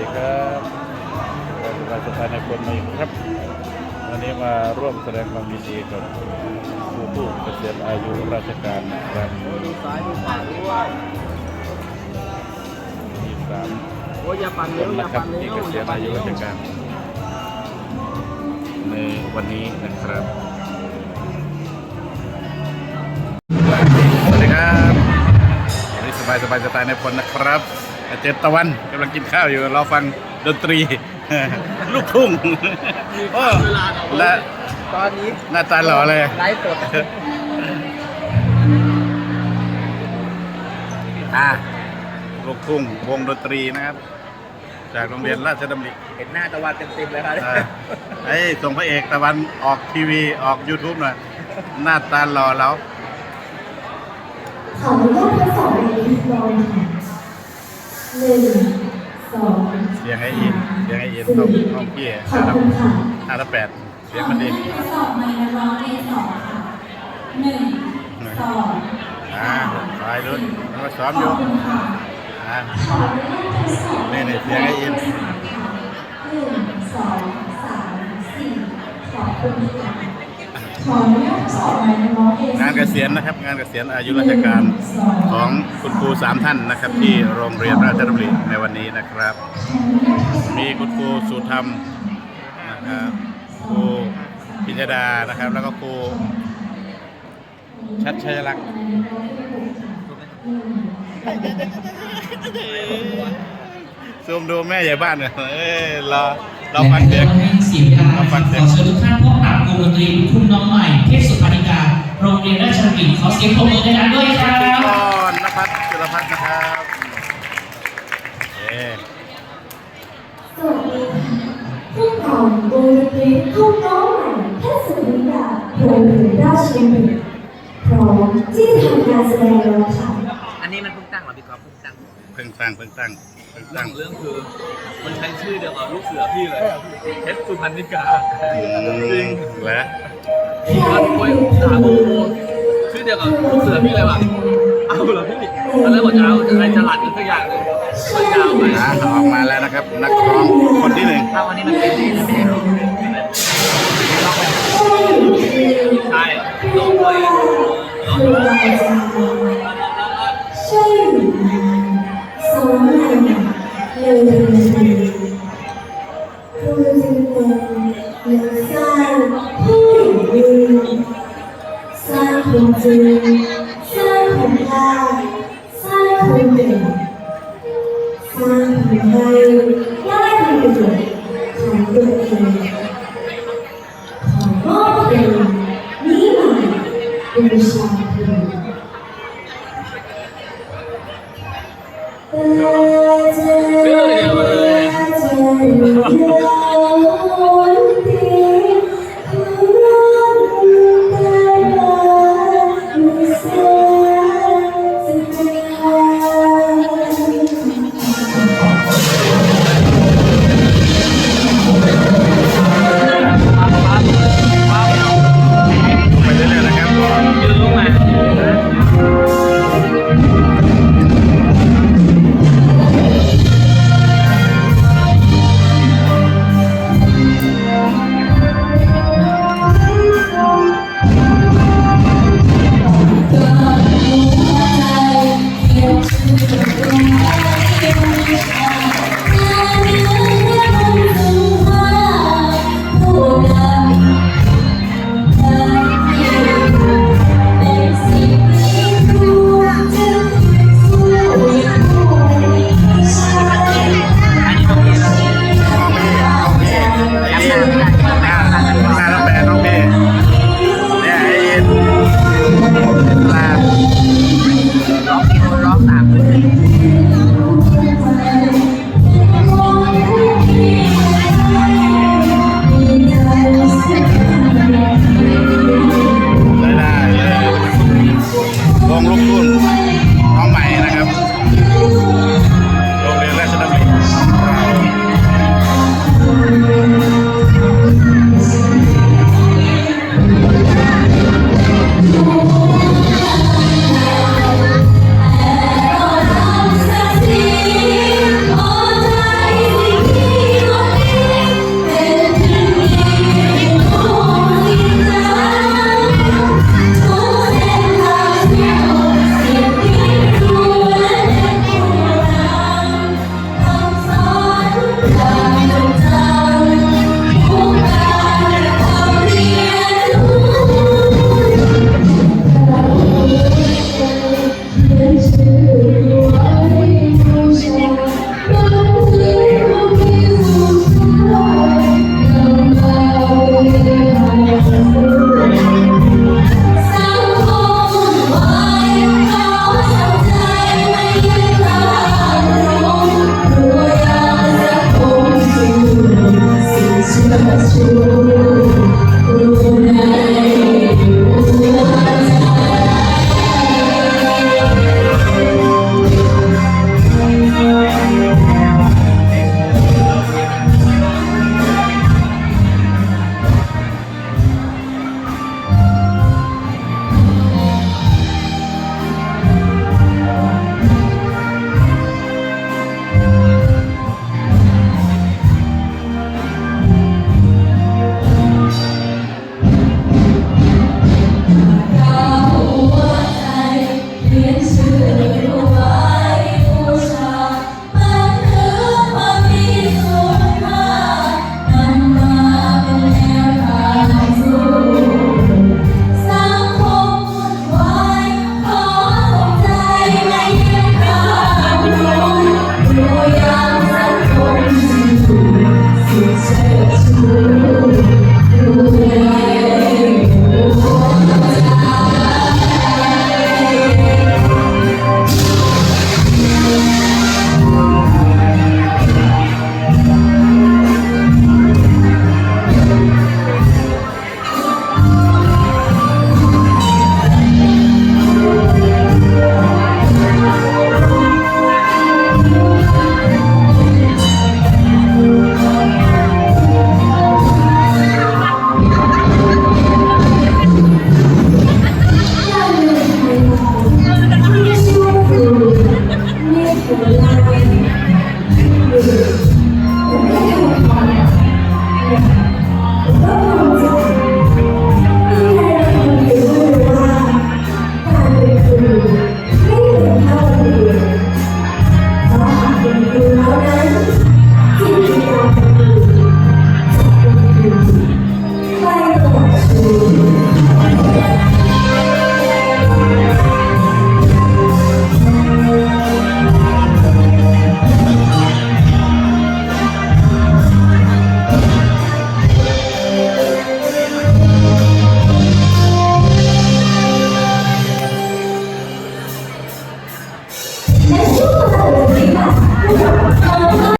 ดีครับเราจะพาในคนมาอีกครับ วันนี้มาร่วมแสดงความยินดีกับผู้ผู้เกษียณอายุราชการนะครับดูซ้ายดูขวาด้วยมีสามโอ้ยอย่าปั่นคเร็นวอย่านะครับปั่นเร็ที่วเกษีอยณย่าปั่อานยุเร็วราชการในวันนี้นะครับสวัสดีครับวันนี้สบายสบายสไตล์ในพลนะครับ เจนตะวันกำลังกินข้าวอยู่เราฟังดนตรี ลูกทุ่งโอ้เวลาเราและตอนนี้หน้าตาหล่อเลยไลฟ์สดอะลูกทุ่งวงดนตรีนะครับ จากโรงเรียนราชดำริเห็นหน้าตะวันเต็มๆเลยครับเออไอ้ยส่งพระเอกตะวันออกทีวีออก YouTube หน่อยหน้าตาหล่อแล้ว ขออนุญาตทดสอบในทีลองค่ะ หนึ่งสองเสียงไอ้อินเสียงไอ้อินต้องต้องพี่ขอบคุณค่ะห้าทับแปดเสียงมันดีทดสอบไมค์นักร้องเอสองค่ะหนึ่งสองอ่าไปรุ่นมันมาซ้อมขออยู่บคุณค่ะอ่าขออนุญาตทดสอบนี่นี่เสียงไอ้อินหนึ่งสองสามสี่ขอบคุณค่ะ ขออนุญาตทดสอบไมค์นักร้องเอสงานเกษียณนะครับ งานเกษียณอายุราชการของคุณครูสามท่านนะครับ ที่โรงเรียนราชดำริในวันนี้นะครับ มีคุณครูสุธรรมนะครับครูพิจดานะครับ แล้วก็ครูชัดชัยลักษณ์ซูมดูแม่ใหญ่บ้านเนี่ยเอ้ยรอ รอฟังเสียงและให้เสียเวลาเราฟังเสีขยงอเชิญทุกท่านพบกับวงดนตรีลูกทุ่งน้องใหม่เทพสุพรรณิกาโรงเรียนราชบัณฑิตขอเสียงปรบมือดังๆด้วยครัพิธีกบรนภัสจุลพัฒน์นะครับ สร้างเพิ่งตั้งเพิ่งเรื่ตั้องงเรื่องคือมันใช้ชื่อเดียวกับลูกเสือพี่เลยเพชรสุพรรณิกาจริงแล้วพี่ก๊อฟคุยถามโอ้โหชื่อเดียวกับลูกเสือพี่เลยว่ะเอาเหรอพี่ตอนแรกบอกจะเอาอะไรจะหลัดกันสักอย่างหนึงมันยาวไปอะออกมาแล้วนะครับ นักร้องคนที่หนึ่งถ้าวันนี้มันเป็นที่ไม่ได้หรอกใช่ลองไปลองคื คนจริงสร้างคนกล้าสร้างคนเก่งสร้างคนไทยได้เป็นตัวของตัวเองขอมอบเพลงนี้มาเป็นชาเ